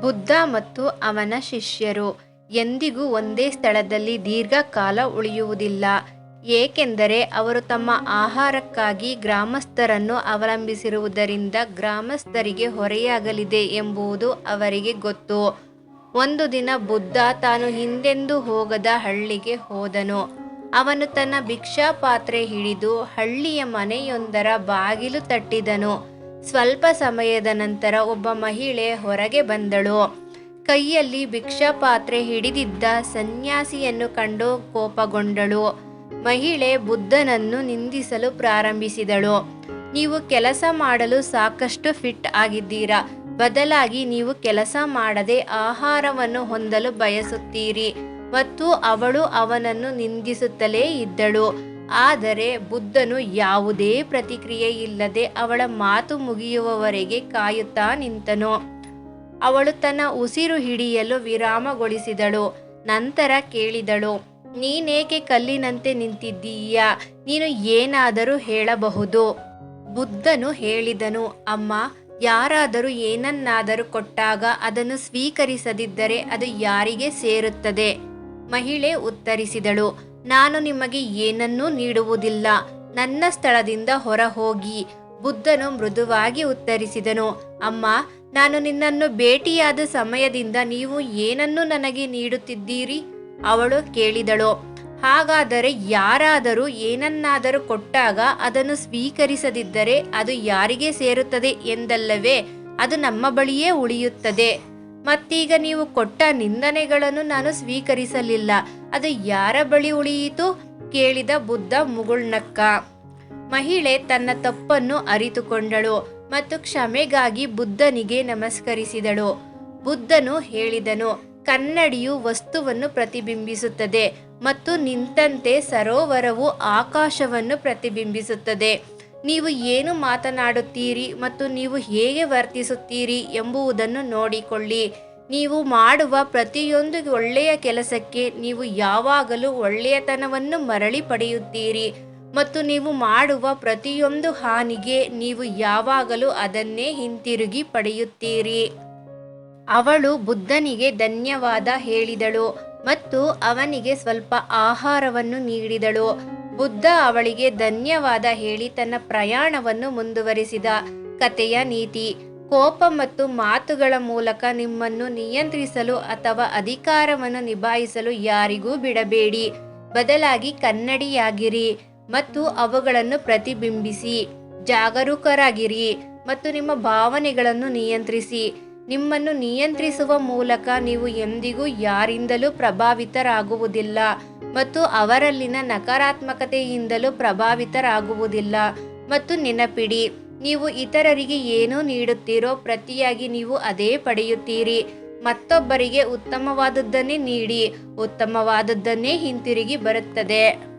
ಬುದ್ಧ ಮತ್ತು ಅವನ ಶಿಷ್ಯರು, ಎಂದಿಗೂ ಒಂದೇ ಸ್ಥಳದಲ್ಲಿ ದೀರ್ಘಕಾಲ ಉಳಿಯುವುದಿಲ್ಲ. ಏಕೆಂದರೆ ಅವರು ತಮ್ಮ ಆಹಾರಕ್ಕಾಗಿ ಗ್ರಾಮಸ್ಥರನ್ನು ಅವಲಂಬಿಸಿರುವುದರಿಂದ ಗ್ರಾಮಸ್ಥರಿಗೆ ಹೊರೆಯಾಗಲಿದೆ ಎಂಬುದು ಅವರಿಗೆ ಗೊತ್ತು. ಒಂದು ದಿನ ಬುದ್ಧ ತಾನು ಹಿಂದೆಂದು ಹೋಗದ ಹಳ್ಳಿಗೆ ಹೋದನು. ಅವನು ತನ್ನ ಭಿಕ್ಷಾ ಪಾತ್ರೆ ಹಿಡಿದು ಹಳ್ಳಿಯ ಮನೆಯೊಂದರ ಬಾಗಿಲು ತಟ್ಟಿದನು. ಸ್ವಲ್ಪ ಸಮಯದ ನಂತರ ಒಬ್ಬ ಮಹಿಳೆ ಹೊರಗೆ ಬಂದಳು. ಕೈಯಲ್ಲಿ ಭಿಕ್ಷಾ ಪಾತ್ರೆ ಹಿಡಿದಿದ್ದ ಸನ್ಯಾಸಿಯನ್ನು ಕಂಡು ಕೋಪಗೊಂಡಳು. ಮಹಿಳೆ ಬುದ್ಧನನ್ನು ನಿಂದಿಸಲು ಪ್ರಾರಂಭಿಸಿದಳು. ನೀವು ಕೆಲಸ ಮಾಡಲು ಸಾಕಷ್ಟು ಫಿಟ್ ಆಗಿದ್ದೀರಾ. ಬದಲಾಗಿ ನೀವು ಕೆಲಸ ಮಾಡದೆ ಆಹಾರವನ್ನು ಹೊಂದಲು ಬಯಸುತ್ತೀರಿ. ಮತ್ತು ಅವಳು ಅವನನ್ನು ನಿಂದಿಸುತ್ತಲೇ ಇದ್ದಳು. ಆದರೆ ಬುದ್ಧನು ಯಾವುದೇ ಪ್ರತಿಕ್ರಿಯೆ ಇಲ್ಲದೆ ಅವಳ ಮಾತು ಮುಗಿಯುವವರೆಗೆ ಕಾಯುತ್ತಾ ನಿಂತನು. ಅವಳು ತನ್ನ ಉಸಿರು ಹಿಡಿಯಲು ವಿರಾಮಗೊಳಿಸಿದಳು. ನಂತರ ಕೇಳಿದಳು, ನೀನೇಕೆ ಕಲ್ಲಿನಂತೆ ನಿಂತಿದ್ದೀಯಾ? ನೀನು ಏನಾದರೂ ಹೇಳಬಹುದು? ಬುದ್ಧನು ಹೇಳಿದನು, ಅಮ್ಮ, ಯಾರಾದರೂ ಏನನ್ನಾದರೂ ಕೊಟ್ಟಾಗ ಅದನ್ನು ಸ್ವೀಕರಿಸದಿದ್ದರೆ ಅದು ಯಾರಿಗೆ ಸೇರುತ್ತದೆ? ಮಹಿಳೆ ಉತ್ತರಿಸಿದಳು ನಾನು ನಿಮಗೆ ಏನನ್ನೂ ನೀಡುವುದಿಲ್ಲ. ನನ್ನ ಸ್ಥಳದಿಂದ ಹೊರ ಹೋಗಿ ಬುದ್ಧನು ಮೃದುವಾಗಿ ಉತ್ತರಿಸಿದನು, ಅಮ್ಮ, ನಾನು ನಿನ್ನನ್ನು ಭೇಟಿಯಾದ ಸಮಯದಿಂದ ನೀವು ಏನನ್ನು ನನಗೆ ನೀಡುತ್ತಿದ್ದೀರಿ? ಅವಳು ಕೇಳಿದಳು, ಹಾಗಾದರೆ ಯಾರಾದರೂ ಏನನ್ನಾದರೂ ಕೊಟ್ಟಾಗ ಅದನ್ನು ಸ್ವೀಕರಿಸದಿದ್ದರೆ ಅದು ಯಾರಿಗೆ ಸೇರುತ್ತದೆ? ಎಂದಲ್ಲವೇ, ಅದು ನಮ್ಮ ಬಳಿಯೇ ಉಳಿಯುತ್ತದೆ. ಮತ್ತೀಗ ನೀವು ಕೊಟ್ಟ ನಿಂದನೆಗಳನ್ನು ನಾನು ಸ್ವೀಕರಿಸಲಿಲ್ಲ. ಅದು ಯಾರ ಬಳಿ ಉಳಿಯಿತು? ಕೇಳಿದ ಬುದ್ಧ ಮುಗುಳ್ನಕ್ಕ. ಮಹಿಳೆ ತನ್ನ ತಪ್ಪನ್ನು ಅರಿತುಕೊಂಡಳು ಮತ್ತು ಕ್ಷಮೆಗಾಗಿ ಬುದ್ಧನಿಗೆ ನಮಸ್ಕರಿಸಿದಳು. ಬುದ್ಧನು ಹೇಳಿದನು, ಕನ್ನಡಿಯು ವಸ್ತುವನ್ನು ಪ್ರತಿಬಿಂಬಿಸುತ್ತದೆ ಮತ್ತು ನಿಂತಂತೆ ಸರೋವರವು ಆಕಾಶವನ್ನು ಪ್ರತಿಬಿಂಬಿಸುತ್ತದೆ. ನೀವು ಏನು ಮಾತನಾಡುತ್ತೀರಿ ಮತ್ತು ನೀವು ಹೇಗೆ ವರ್ತಿಸುತ್ತೀರಿ ಎಂಬುವುದನ್ನು ನೋಡಿಕೊಳ್ಳಿ. ನೀವು ಮಾಡುವ ಪ್ರತಿಯೊಂದು ಒಳ್ಳೆಯ ಕೆಲಸಕ್ಕೆ ನೀವು ಯಾವಾಗಲೂ ಒಳ್ಳೆಯತನವನ್ನು ಮರಳಿ ಪಡೆಯುತ್ತೀರಿ ಮತ್ತು ನೀವು ಮಾಡುವ ಪ್ರತಿಯೊಂದು ಹಾನಿಗೆ ನೀವು ಯಾವಾಗಲೂ ಅದನ್ನೇ ಹಿಂತಿರುಗಿ ಪಡೆಯುತ್ತೀರಿ. ಅವಳು ಬುದ್ಧನಿಗೆ ಧನ್ಯವಾದ ಹೇಳಿದಳು ಮತ್ತು ಅವನಿಗೆ ಸ್ವಲ್ಪ ಆಹಾರವನ್ನು ನೀಡಿದಳು. ಬುದ್ಧ ಅವಳಿಗೆ ಧನ್ಯವಾದ ಹೇಳಿ ತನ್ನ ಪ್ರಯಾಣವನ್ನು ಮುಂದುವರಿಸಿದ. ಕಥೆಯ ನೀತಿ, ಕೋಪ ಮತ್ತು ಮಾತುಗಳ ಮೂಲಕ ನಿಮ್ಮನ್ನು ನಿಯಂತ್ರಿಸಲು ಅಥವಾ ಅಧಿಕಾರವನ್ನು ನಿಭಾಯಿಸಲು ಯಾರಿಗೂ ಬಿಡಬೇಡಿ. ಬದಲಾಗಿ ಕನ್ನಡಿಯಾಗಿರಿ ಮತ್ತು ಅವುಗಳನ್ನು ಪ್ರತಿಬಿಂಬಿಸಿ, ಜಾಗರೂಕರಾಗಿರಿ ಮತ್ತು ನಿಮ್ಮ ಭಾವನೆಗಳನ್ನು ನಿಯಂತ್ರಿಸಿ. ನಿಮ್ಮನ್ನು ನಿಯಂತ್ರಿಸುವ ಮೂಲಕ ನೀವು ಎಂದಿಗೂ ಯಾರಿಂದಲೂ ಪ್ರಭಾವಿತರಾಗುವುದಿಲ್ಲ. ಮತ್ತು ಅವರಲ್ಲಿನ ನಕಾರಾತ್ಮಕತೆಯಿಂದಲೂ ಪ್ರಭಾವಿತರಾಗುವುದಿಲ್ಲ. ಮತ್ತು ನೆನಪಿಡಿ, ನೀವು ಇತರರಿಗೆ ಏನು ನೀಡುತ್ತೀರೋ ಪ್ರತಿಯಾಗಿ ನೀವು ಅದೇ ಪಡೆಯುತ್ತೀರಿ. ಮತ್ತೊಬ್ಬರಿಗೆ ಉತ್ತಮವಾದದ್ದನ್ನೇ ನೀಡಿ, ಉತ್ತಮವಾದದ್ದನ್ನೇ ಹಿಂತಿರುಗಿ ಬರುತ್ತದೆ.